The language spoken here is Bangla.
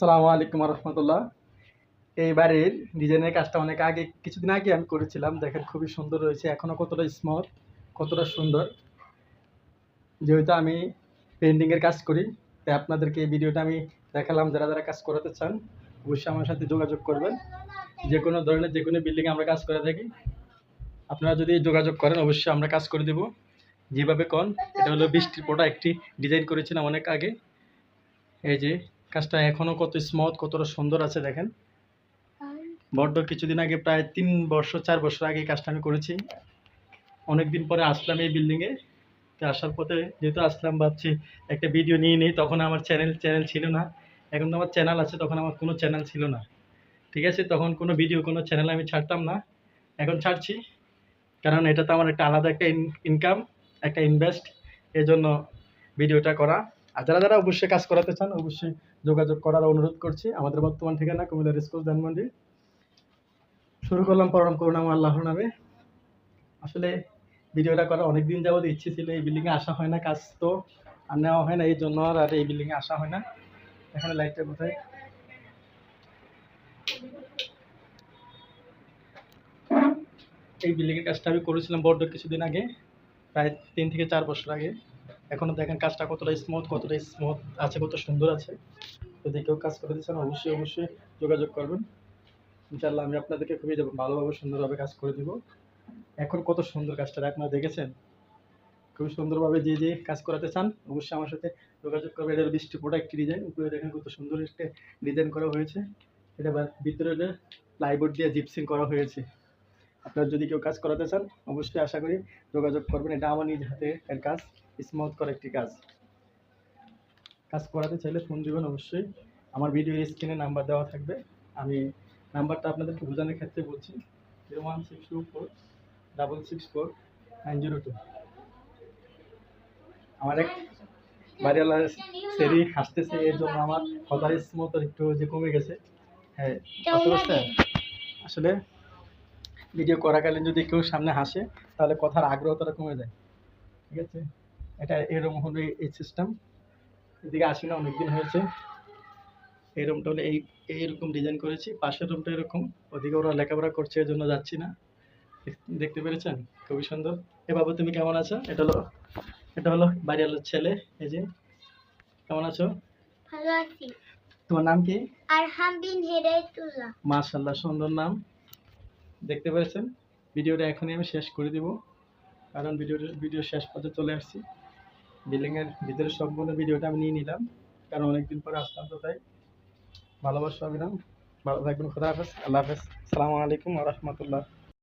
আসসালামু আলাইকুম রহমতুল্লাহ এই বাড়ির ডিজাইনের কাজটা অনেক আগে, কিছুদিন আগে আমি করেছিলাম। দেখেন খুবই সুন্দর রয়েছে এখনও কতটা স্মুথ কতটা সুন্দর। যেহেতু আমি পেন্টিংয়ের কাজ করি, তাই আপনাদেরকে এই ভিডিওটা আমি দেখালাম, যারা যারা কাজ করাতে চান, অবশ্যই আমার সাথে যোগাযোগ করবেন। যে কোনো ধরনের, যে কোনো বিল্ডিংয়ে আমরা কাজ করে থাকি, আপনারা যদি যোগাযোগ করেন, অবশ্যই আমরা কাজ করে দেব। যেভাবে কন, এটা হলো বৃষ্টির পোটা একটি ডিজাইন করেছিলাম অনেক আগে। এই যে কাজটা এখনও কত স্মুথ কতটা সুন্দর আছে দেখেন। বড্ড কিছুদিন আগে প্রায় তিন বছর চার বছর আগে কাজটা আমি করেছি। অনেক দিন পরে আসলাম এই বিল্ডিংয়ে তো আসার পথে যেহেতু আসলাম ভাবছি একটা ভিডিও নিয়ে নিই তখন আমার চ্যানেল চ্যানেল ছিল না। এখন তো আমার চ্যানেল আছে তখন আমার কোনো চ্যানেল ছিল না। ঠিক আছে তখন কোনো ভিডিও কোনো চ্যানেল আমি ছাড়তাম না। এখন ছাড়ছি। কারণ এটা তো আমার একটা আলাদা একটা ইনকাম একটা ইনভেস্ট এজন্য ভিডিওটা করা। আর যারা যারা অবশ্যই কাজ করাতে চান, অবশ্যই যোগাযোগ করার অনুরোধ করছি। আমাদের বর্তমান ঠিকানা কুমিল্লা রেসকোর্স ধানমন্ডি। শুরু করলাম পরম করুণাম আল্লাহর নামে। আসলে ভিডিওটা করা অনেক দিন যাবত ইচ্ছে ছিল, এই বিল্ডিংয়ে আসা হয় না, কাজ তো আর নেওয়া হয় না, এই জন্য আর আর এই বিল্ডিংয়ে আসা হয় না। এখানে লাইটটা কোথায়? এই বিল্ডিংয়ের কাজটা আমি করেছিলাম বড্ড কিছুদিন আগে, প্রায় তিন থেকে চার বছর আগে। এখনও দেখেন কাজটা কতটা স্মুথ কতটা স্মুথ আছে, কত সুন্দর আছে। যদি কেউ কাজ করে দিচ্ছেন অবশ্যই অবশ্যই যোগাযোগ করবেন। ইনশাল্লাহ আমি আপনাদেরকে খুবই ভালোভাবে সুন্দরভাবে কাজ করে দিব। এখন কত সুন্দর কাজটা, আপনারা দেখেছেন? খুবই সুন্দরভাবে যে যে কাজ করাতে চান, অবশ্যই আমার সাথে যোগাযোগ করবে এটা বৃষ্টি পোটা একটি ডিজাইন উপরে দেখেন কত সুন্দর একটা ডিজাইন করা হয়েছে। এটা ভিতরে প্লাইবোর্ড দিয়ে জিপসিং করা হয়েছে। আপনারা যদি কেউ কাজ করাতে চান অবশ্যই আশা করি যোগাযোগ করবেন। এটা আমার নিজ হাতে এর কাজ স্মুথ করা একটি কাজ। কাজ করাতে চাইলে ফোন দিবেন অবশ্যই। আমার ভিডিও স্ক্রিনে নাম্বার দেওয়া থাকবে। আমি নাম্বারটা আপনাদেরকে বোঝানোর ক্ষেত্রে বলছি। Zero one six two four double six four nine zero two আমার এক বাড়িওয়ালা সেরি হাসতেছে এর জন্য আমার কথার স্মুথ একটু যে কমে গেছে। হ্যাঁ বুঝতে পারছেন? আসলে ভিডিও করাকালীন যদি কেউ সামনে হাসে তাহলে কথার আগ্রহটা কমে যায়। ঠিক আছে? এটা এরকম হলো এই সিস্টেম এদিকে আসি না অনেকদিন হয়েছে। এই রুমটা হলে এই এইরকম ডিজাইন করেছি। পাশের রুমটা এরকম। ওদিকে ওরা লেখাপড়া করছে এর জন্য যাচ্ছি না। দেখতে পেরেছেন? খুবই সুন্দর। এ বাবু তুমি কেমন আছো? এটা হলো এটা হলো বাড়িওয়ালার ছেলে এই যে। কেমন আছো? ভালো আছি। তোমার নাম কি? আর হামবিন হেদায়তুল্লাহ। মাশাল্লাহ সুন্দর নাম। দেখতে পেরেছেন ভিডিওটা এখনই আমি শেষ করে দিব, কারণ ভিডিওটা, ভিডিও শেষ পর্যন্ত চলে আসছি। বিল্ডিংয়ের ভিতরে সম্পূর্ণ ভিডিওটা আমি নিয়ে নিলাম, কারণ অনেকদিন পরে আসলাম তো তাই। ভালোবাসা, অভিরাম। ভালো থাকবেন, খোদা হাফেজ, আল্লাহ হাফেজ। সালামু আলাইকুম রহমতুল্লাহ।